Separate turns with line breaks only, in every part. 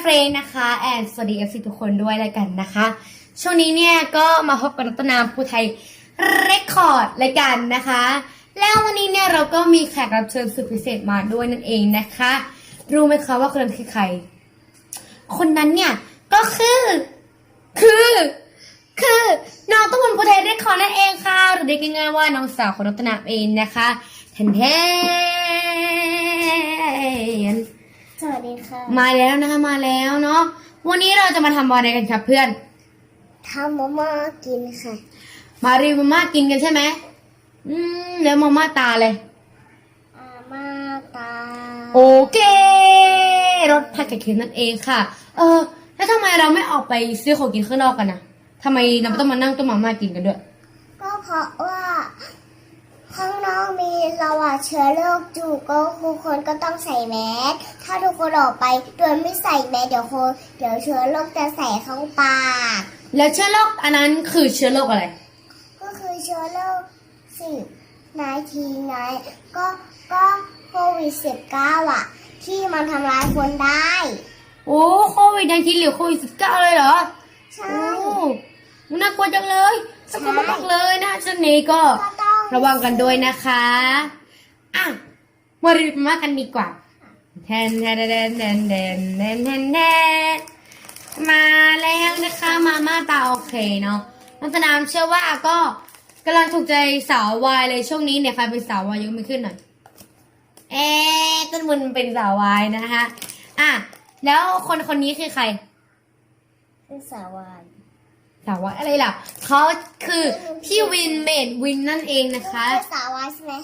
เฟรนนะคะแอนสวัสดีเอฟซีทุกคนด้วยแล้วกันนะคะ ช่วงนี้เนี่ยก็มาพบกับนัตนามภูไทยเรคคอร์ดรายกันนะคะ แล้ววันนี้เนี่ยเราก็มีแขกรับเชิญสุดพิเศษมาด้วยนั่นเองนะคะ รู้ไหมคะว่าคนนั้นคือใคร คนนั้นเนี่ยก็คือ คือ คือน้องตุ้มภูไทยเรคคอร์ดนั่นเองค่ะหรือเรียกง่ายๆว่าน้องสาวของรัตนาเองนะคะแทนแทน
สวัสดีค่ะ
มาแล้วนะคะมาแล้วเนาะวันนี้เราจะมาทำอะไรกันครับเพื่อน
ทำมาม่ากินค่ะ
มารีวิวมาม่ากินกันใช่ไหมอืมแล้วมาม่าตาเลย
อาม่าตา
โอเครสผัดไข่เค็มนั่นเองค่ะ เออ แล้วทำไมเราไม่ออกไปซื้อของกินข้างนอกกันนะทำไมเราต้องมานั่งต้มมาม่ากินกันด้วย
ก็เพราะว่า ข้างนอกมีเราอะเชื้อโรคอยู่ก็ทุกคนก็ต้องใส่แมสถ้าทุกคนออกไปโดยไม่ใส่แมสเดี๋ยวคนเดี๋ยวเชื้อโรคจะใส่เข้าปาก
แล้วเชื้อโรคอันนั้นคือเชื้อโรคอะไร
ก็คือเชื้อโรคสิบนายทีนายก็ก็โควิดสิบเก้าอะที่มันทำร้ายคนได้
โอ้โควิดยังคิดหรือโควิดสิบเก้าเลยเหรอ
ใช่
โอ้มันน่ากลัวจังเลยน่ากลัวมากๆเลยนะช่วงนี้ก็
ก็ต้อง
ระวังกันด้วยนะคะอะมารีบมากันดีกว่าแทนแทนแทนแทนแทนแทนแทนแทนมาแล้วนะคะมาม่าตาโอเคเนาะน้องสนามเชื่อว่าก็กำลังถูกใจสาววายเลยช่วงนี้เนี่ยใครเป็นสาววายยกมือขึ้นหน่อยเอ๊ต้นมุนเป็นสาววายนะคะอะแล้วคนคนนี้คือใคร
เป็นสาววาย
สาววายอะไรล่ะเขาคือพี่วินเมดวินนั่นเองนะคะ
เป็นสาวายใช่ไหม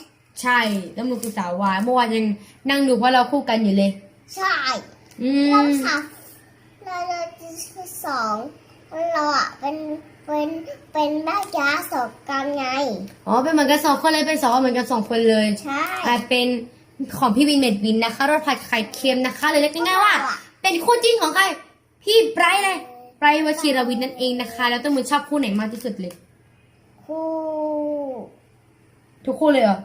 ใช่แล้วมึงคือสาววายเมื่อวานยังนั่งดูเพราะเราคู่กันอยู่เลย
ใช่
อื
เรา
ม
สาวเราเราจะสองเราอะเป็นเป็นเป็นแม่ยาสอบกันไง
อ๋อเป็นเหมือนกันสองคนเลยเป็นสองเหมือนกันสองคนเลย
ใช่
อ่าเป็นของพี่วินเมดวินนะคะรสผัดไข่เค็มนะคะเลยเรียกง่ายๆว่า เป็นคู่จิ้นของใครพี่ไบรท์เลย ไบรท์วชิรวินนั่นเองนะคะ แล้วต้องมือชอบคู่ไหนมากที่สุดเลย
คู่
ทุกคู่เลยเหรอ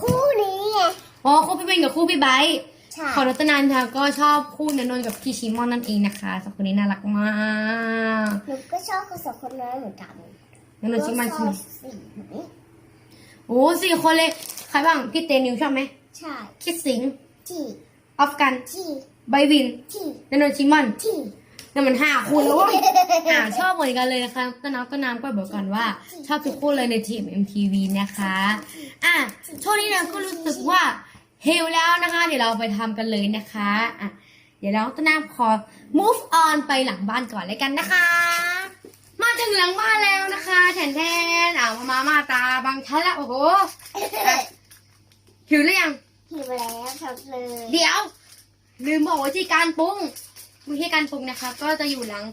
คู่นี้ไง
อ๋อคู่พี่วินกับคู่พี่ไบรท์
ใช่
ของรัตนานค่ะก็ชอบคู่นนนท์กับพี่ชิมอนนั่นเองนะคะสองคนนี้น่ารักมาก
หนูก็ชอบคนสองคนนั้นเหมือนกัน
นนนท์ชิมอนใช่ไหม
ก็ชอบสีนี้
โอ้สี่คนเลยใครบ้างพี่เตนิวชอบไหม
ใช่
คิดสิงห์
ที่
ออฟกัน
ที่
ไบวิน
ที่
นนนท์ชิมอน
ที่
นั่นมันห้าคู่แล้วเวะอ่าชอบเหมือนกันเลยนะคะต้นน้ำต้นน้ำก็บอกกันว่า ชอบทุกคู่เลยในทีม MTV นะคะอะช่วงนี้เราก็รู้สึกว่าเฮลแล้วนะคะ เดี๋ยวเราไปทำกันเลยนะคะอะเดี๋ยวเราต้นน้ำขอ move on ไปหลังบ้านก่อนเลยกันนะคะ มาถึงหลังบ้านแล้วนะคะแทนแทนอ่ามามามาตาบางชั้นละโอ้โหอะหิวหรือยัง
หิวแล้วชอบเลย
เดี๋ยว ลืมบอกวิธีการปรุง วิธีการปรุงนะคะ ก็จะอยู่หลัง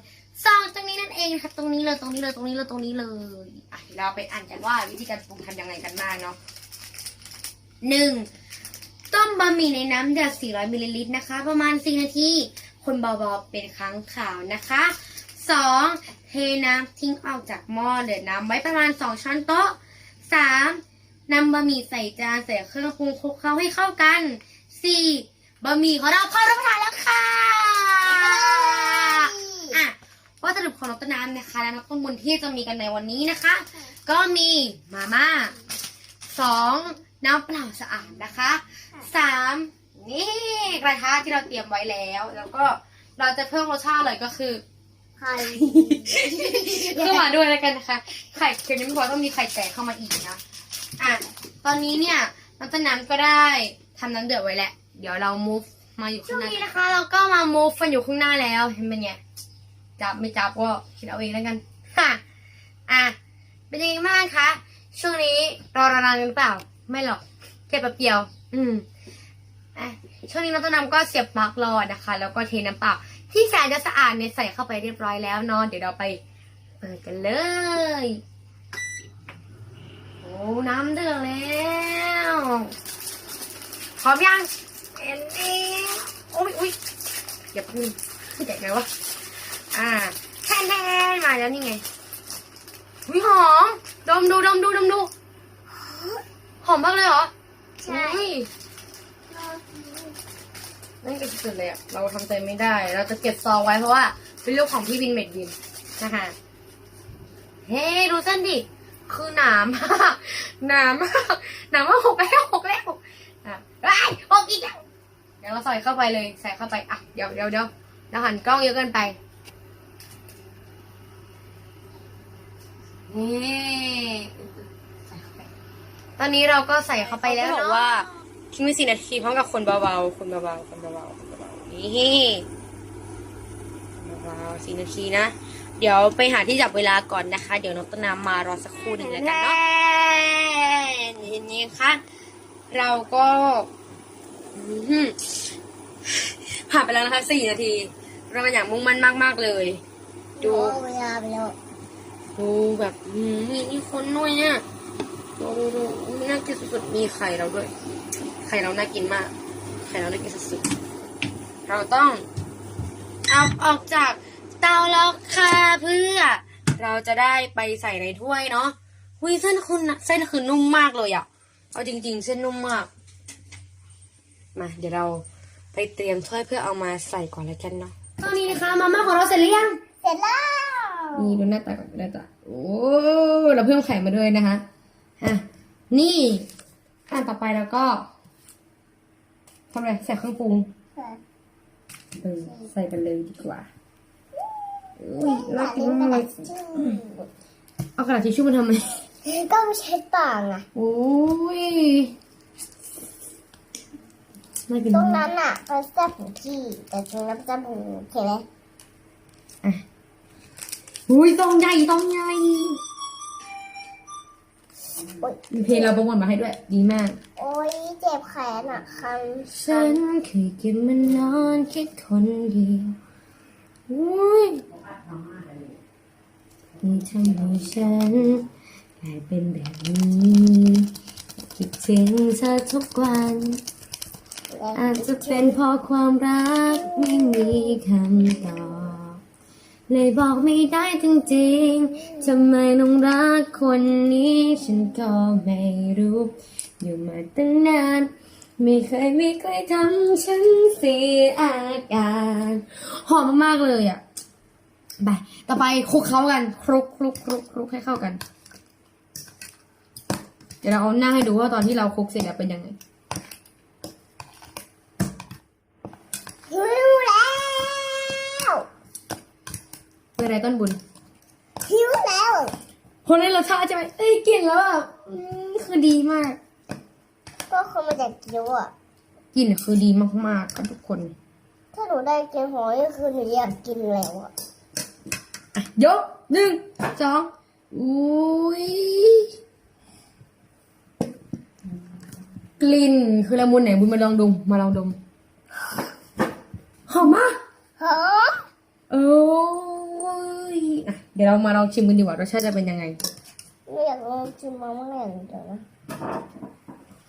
ซองตรงนี้นั่นเองนะคะตรงนี้เลยตรงนี้เลยตรงนี้เลยตรงนี้เลยอะเราไปอ่านกันว่าวิธีการปรุงทำยังไงกันบ้างเนาะหนึ่งต้มบะหมี่ในน้ำเดือด 400 มิลลิลิตรนะคะ ประมาณ 4 นาที คนเบาๆ เป็นครั้งข่าวนะคะสองเทน้ำทิ้งออกจากหม้อเดือน้ำไว้ประมาณ 2 ช้อนโต๊ะสามนำบะหมี่ใส่จานใส่เครื่องปรุงคลุกเคล้าให้เข้ากันสี่บะหมี่ของเราพร้อมรับประทานแล้วค่ะ ว่าสรุปของน้องต้นน้ำนะคะและน้องต้นบุญที่จะมีกันในวันนี้นะคะ ก็มีมาม่าสองน้ำเปล่าสะอาดนะคะสามนี่กระทะที่เราเตรียมไว้แล้ว แล้วก็เราจะเพิ่มรสชาติเลยก็คือ
ใคร
เข้ามาด้วยแล้วกันนะคะไข่เค็มยังไม่พอต้องมีไข่แตกเข้ามาอีกนะอะตอนนี้เนี่ยน้ำต้นน้ำก็ได้ทำน้ำเดือดไว้แล้วเดี๋ยวเรา move มาอยู่ข้างหน้าช่วงนี้นะคะ เราก็มา move กันอยู่ข้างหน้าแล้วเห็นเป็นไง จับไม่จับก็คิดเอาเองแล้วกันค่ะอะเป็นยังไงบ้างคะช่วงนี้รอนานกันหรือเปล่า ไม่หรอกแค่แป๊บเดียว อืมอะช่วงนี้น้ำต้นน้ำก็เสียบปลั๊กรอนะคะ แล้วก็เทน้ำเปล่าที่แสนจะสะอาดเนี่ยใส่เข้าไปเรียบร้อยแล้วเนอนเดี๋ยวเราไปเปิดกันเลยโอ้น้ำเดือดแล้วพร้อมยังเอ็นดี้อุ้ยอุ้ยอย่าพึ่งใหญ่ไงวะ อ่าแทนแทนมาแล้วนี่ไงอุ้ยหอม ดมดูดมดูดมดู หอมมากเลยเหรอ
ใช่
อุ้ยนั่นก็สุดเลยอะเราทำใจไม่ได้ เราจะเก็บซองไว้เพราะว่าเป็นลูกของพี่วินเม็ดวินนะคะเฮ้ดูเส้นดิ คือหนามมากหนามมากหนามมากหกแล้วหกแล้วอะไอ้ยหกอีกแล้วเดี๋ยวเราใส่เข้าไปเลย ใส่เข้าไปอะเดี๋ยวเดี๋ยวเดี๋ยวเราหันกล้องเยอะเกินไป นี่ใส่เข้าไปตอนนี้เราก็ใส่เข้าไปแล้ว
เขาบ
เนาะ
อกว่า
ทิ้งไว้สี่นาทีพร้อมกับคนเบาๆ คนเบาๆ คนเบาๆ คนเบาๆ นี่เบาๆสี่นาทีนะ เดี๋ยวไปหาที่จับเวลาก่อนนะคะ เดี๋ยวน้องต้นน้ำมารอสักครู่หนึ่งแล้วกันเนาะ นี่นี่ค่ะ เราก็อื้อหือผ่านไปแล้วนะคะสี่นาที เราเป็นอย่างมุ่งมั่นมากๆเลย ดู
โอ้เวลาไปแล้ว
ดูแบบอืมมีมีคนด้วยเนี่ยดูดูดูอุ๊ยน่ากินสุดๆมีไข่เราด้วย ไข่เราน่ากินมาก ไข่เราน่ากินสุดๆเราต้องเอาออกจากเตาแล้วค่ะเพื่อ เราจะได้ไปใส่ในถ้วยเนาะวิเส้นคุณเส้นคือนุ่มมากเลยอะเอาจริง ๆ เส้นนุ่มมากมาเดี๋ยวเราไปเตรียมถ้วยเพื่อเอามาใส่ก่อนแล้วกันเนาะตอนนี้นะคะมาม่าของเราเสร็จหรือยัง
เสร็จแล้ว
นี่ดูหน้าตาก่อนดูหน้าตาโอ้เราเพิ่มไข่มาด้วยนะคะอะนี่ขั้นต่อไปแล้วก็ทำอะไรใส่เครื่องปรุงเออใส่กันเลยดีกว่าอุ้ยน่ากินมากเลยเอากระดาษทิชชู่มาทำไม
ก็ไม่ใช้ปากอะ
โอ้ยน่ากิน
ตรง
มา
นั้
ก
นอะเป็นแซ่บของพี่แต่ตรงนั้นเป็นแซ่บของหนูเห็นไหม
อะ อุ้ยต้องใหญ่ต้องใหญ่
โอ๊ย
มีเพลงเราโปรโมทมาให้ด้วย ดีมาก
โอ๊ยเจ็บแขนอะคัน
ฉันเคยเก็บมันนอนแค่คนเดียวอุ้ยที่ทำให้ฉันกลายเป็นแบบนี้คิดถึงเธอทุกวัน อาจจะเป็นเพราะความรักไม่มีคำตอบ เลยบอกไม่ได้จริงๆทำไมต้องรักคนนี้ ฉันก็ไม่รู้ อยู่มาตั้งนาน ไม่เคยไมีใครทำฉันเสียอาการหอมมากๆเลยอะ ไป ต่อไปคลุกเขากัน คลุกคลุกคลุกคลุกให้เข้ากัน เดี๋ยวเราเอาหน้าให้ดูว่าตอนที่เราคลุกเสร็จแล้วเป็นยังไง
หิวแล้ว
เป็นอะไรต้นบุญ
หิวแล้ว
คนได้รสชาติใช่ไหมเอ้ยกลินแล้วแบบอืมคือดีมาก
ก็คือมาจากกิ้วอะ
กลิ่นคือดีมากๆกับทุกคน
ถ้าหนูได้กินหอยก็คือหนูอยากกินแล้วอะ
อะยกหนึ่งสองอุ้ยกลิ่นคือละมุนไหนบุญมาลองดมมาลองดมหอมมาก
หอม
เอ้ยอะ เดี๋ยวเรามาลองชิมกันดีกว่ารสชาติจะเป็นยังไง
หนูอยากลองชิมมาม่าอย่างเดียวนะ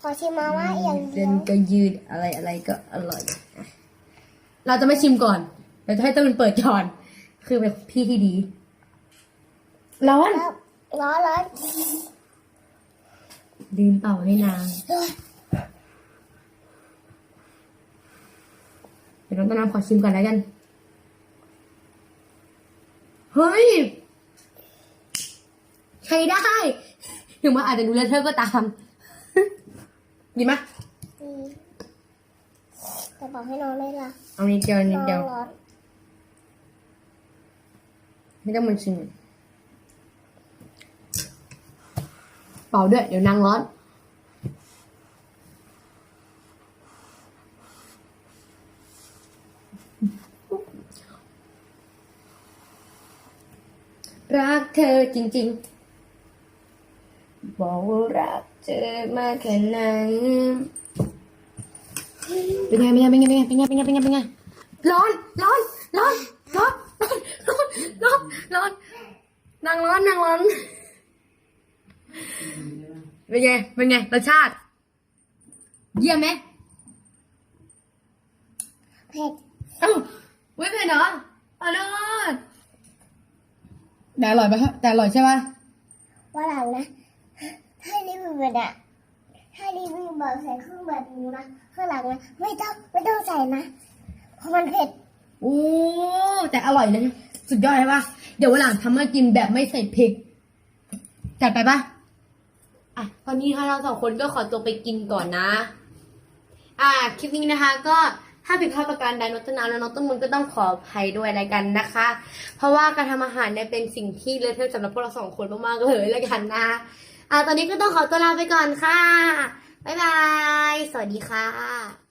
ขอชิมมาม่าอย่างเดี
เส้
ย
น
ว
ก็ยืดอะไรอะไรก็อร่อยอะเราจะไม่ชิมก่อนเราจะให้ต้นเปิดก่อน คือเป็นพี่ที่ดี ร้อน
แล้วร้อนร้อน
ลืมเป่าให้นางเดี๋ยวน้องต้นน้ำขอชิมก่อนแล้วกัน เฮ้ย ใช้ได้ถึงว่าอาจจะดูเลอะเทอะก็ตาม ดีไหมย
อืมจะบอกให้น้องได้ละ
เอานิดเดียวนิดเดียว
ร้อน
ไม่ต้องมันชิมเป่าด้วย เดี๋ยวนางร้อน รักเธอจริง ๆ บอกว่ารักเธอมากแค่ไหน เป็นไง เป็นไง เป็นไง เป็นไง เป็นไง เป็นไง เป็นไง ร้อน ร้อน ร้อน ร้อน ร้อน ร้อน ร้อนนางร้อนนางร้อน เป็นไง เป็นไง รสชาติ เยี่ยมไหม
เผ็ด
อ้าวไม่เผ็ดเหรออร่อย แต่อร่อยปะแต่อร่อยใช่ปะ
ว่าหลังนะ ถ้ารีวิวแบบอะถ้ารีวิวแบบใส่เครื่องแบบนี้นะข้างหลังนะไม่ต้องไม่ต้องใส่นะราะมันเผ็ด
โอ้แต่อร่อยนะสุดยอดเลยปะเดี๋ยววันหลังทำมากินแบบไม่ใส่พริกจัดไปปะอะตอนนี้ค่ะเราสองคนก็ขอตัวไปกินก่อนนะ อะคลิปนี้นะคะก็ ถ้าผิดพลาดประการใดน้องต้นน้ำและน้องต้นมูลก็ต้องขออภัยด้วยอะไรกันนะคะ เพราะว่าการทำอาหารเนี่ยเป็นสิ่งที่เลอะเทอะสำหรับพวกเราสองคนมากๆเลยแล้วกันนะอะตอนนี้ก็ต้องขอตัวลาไปก่อนค่ะบ๊ายบาย สวัสดีค่ะ